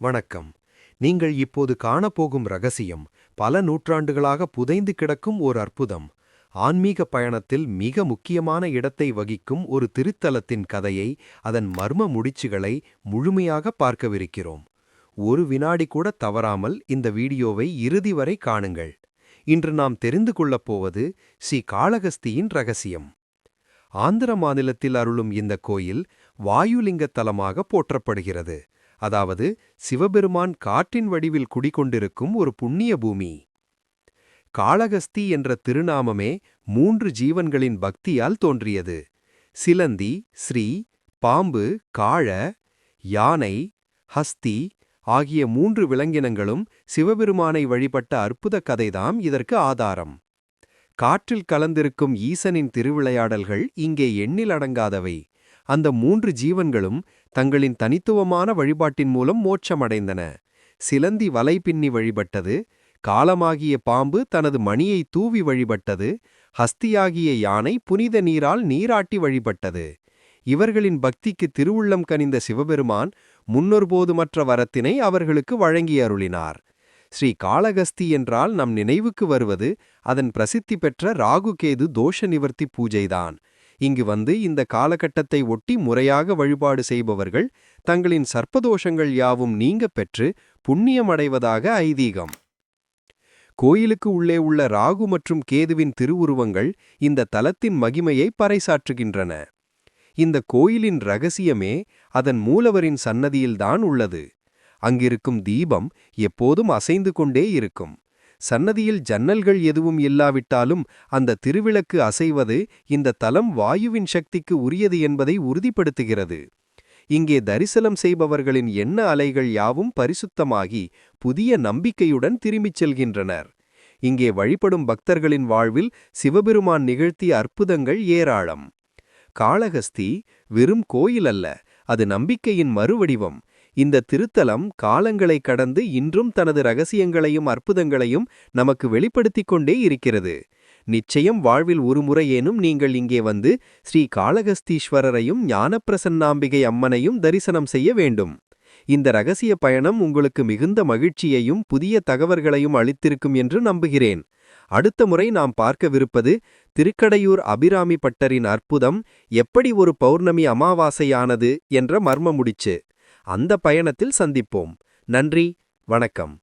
வணக்கம். நீங்கள் இப்போது காணப்போகும் ரகசியம் பல நூற்றாண்டுகளாக புதைந்து கிடக்கும் ஓர் அற்புதம். ஆன்மீக பயணத்தில் மிக முக்கியமான இடத்தை வகிக்கும் ஒரு திருத்தலத்தின் கதையை அதன் மர்ம முடிச்சுகளை முழுமையாக பார்க்கவிருக்கிறோம். ஒரு வினாடி கூட தவறாமல் இந்த வீடியோவை இறுதி வரை காணுங்கள். இன்று நாம் தெரிந்து கொள்ளப் போவது ஸ்ரீ காளகஸ்தியின் ரகசியம். ஆந்திர மாநிலத்தில் அருளும் இந்த கோயில் வாயுலிங்க தலமாக போற்றப்படுகிறது. அதாவது சிவபெருமான் காற்றின் வடிவில் குடிகொண்டிருக்கும் ஒரு புண்ணிய பூமி. காளகஸ்தி என்ற திருநாமமே மூன்று ஜீவன்களின் பக்தியால் தோன்றியது. சிலந்தி ஸ்ரீ பாம்பு காழ யானை ஹஸ்தி ஆகிய மூன்று விலங்கினங்களும் சிவபெருமானை வழிபட்ட அற்புத கதைதாம் இதற்கு ஆதாரம். காற்றில் கலந்திருக்கும் ஈசனின் திருவிளையாடல்கள் இங்கே எண்ணிலடங்காதவை. அந்த மூன்று ஜீவன்களும் தங்களின் தனித்துவமான வழிபாட்டின் மூலம் மோட்சமடைந்தன. சிலந்தி வலை பின்னி வழிபட்டது காலமாகிய பாம்பு தனது மணியை தூவி வழிபட்டது ஹஸ்தியாகிய யானை புனித நீரால் நீராட்டி வழிபட்டது. இவர்களின் பக்திக்கு திருவுள்ளம் கனிந்த சிவபெருமான் முன்னொருபோதுமற்ற வரத்தினை அவர்களுக்கு வழங்கி அருளினார் ஸ்ரீ காளகஸ்தி என்றால் நம் நினைவுக்கு வருவது அதன் பிரசித்தி பெற்ற ராகுகேது தோஷ நிவர்த்தி பூஜைதான். இங்கு வந்து இந்த காலகட்டத்தை ஒட்டி முறையாக வழிபாடு செய்பவர்கள் தங்களின் சர்ப்பதோஷங்கள் யாவும் நீங்க பெற்று புண்ணியமடைவதாக ஐதீகம். கோயிலுக்கு உள்ளே உள்ள ராகு மற்றும் கேதுவின் திருவுருவங்கள் இந்த தலத்தின் மகிமையை பறைசாற்றுகின்றன. இந்த கோயிலின் ரகசியமே அதன் மூலவரின் சன்னதியில்தான் உள்ளது. அங்கிருக்கும் தீபம் எப்போதும் அசைந்து கொண்டே இருக்கும். சன்னதியில் ஜன்னல்கள் எதுவும் இல்லாவிட்டாலும் அந்த திருவிளக்கு அசைவது இந்த தலம் வாயுவின் சக்திக்கு உரியது என்பதை உறுதிப்படுத்துகிறது. இங்கே தரிசனம் செய்பவர்களின் எண்ண அலைகள் யாவும் பரிசுத்தமாகி புதிய நம்பிக்கையுடன் திரும்பிச் செல்கின்றனர். இங்கே வழிபடும் பக்தர்களின் வாழ்வில் சிவபெருமான் நிகழ்த்திய அற்புதங்கள் ஏராளம். காளகஸ்தி வெறும் கோயில் அல்ல அது நம்பிக்கையின் மறுவடிவம். இந்த திருத்தலம் காலங்களை கடந்து இன்றும் தனது ரகசியங்களையும் அற்புதங்களையும் நமக்கு வெளிப்படுத்திக் கொண்டே இருக்கிறது. நிச்சயம் வாழ்வில் ஒருமுறையேனும் நீங்கள் இங்கே வந்து ஸ்ரீ காளகஸ்தீஸ்வரரையும் ஞானப்பிரசன்னாம்பிகை அம்மனையும் தரிசனம் செய்ய வேண்டும். இந்த ரகசிய பயணம் உங்களுக்கு மிகுந்த மகிழ்ச்சியையும் புதிய தகவல்களையும் அளித்திருக்கும் என்று நம்புகிறேன். அடுத்த முறை நாம் பார்க்கவிருப்பது திருக்கடையூர் அபிராமி பட்டரின் அற்புதம் எப்படி ஒரு பௌர்ணமி அமாவாசையானது என்ற மர்ம முடிச்சு அந்த பயணத்தில் சந்திப்போம். நன்றி வணக்கம்.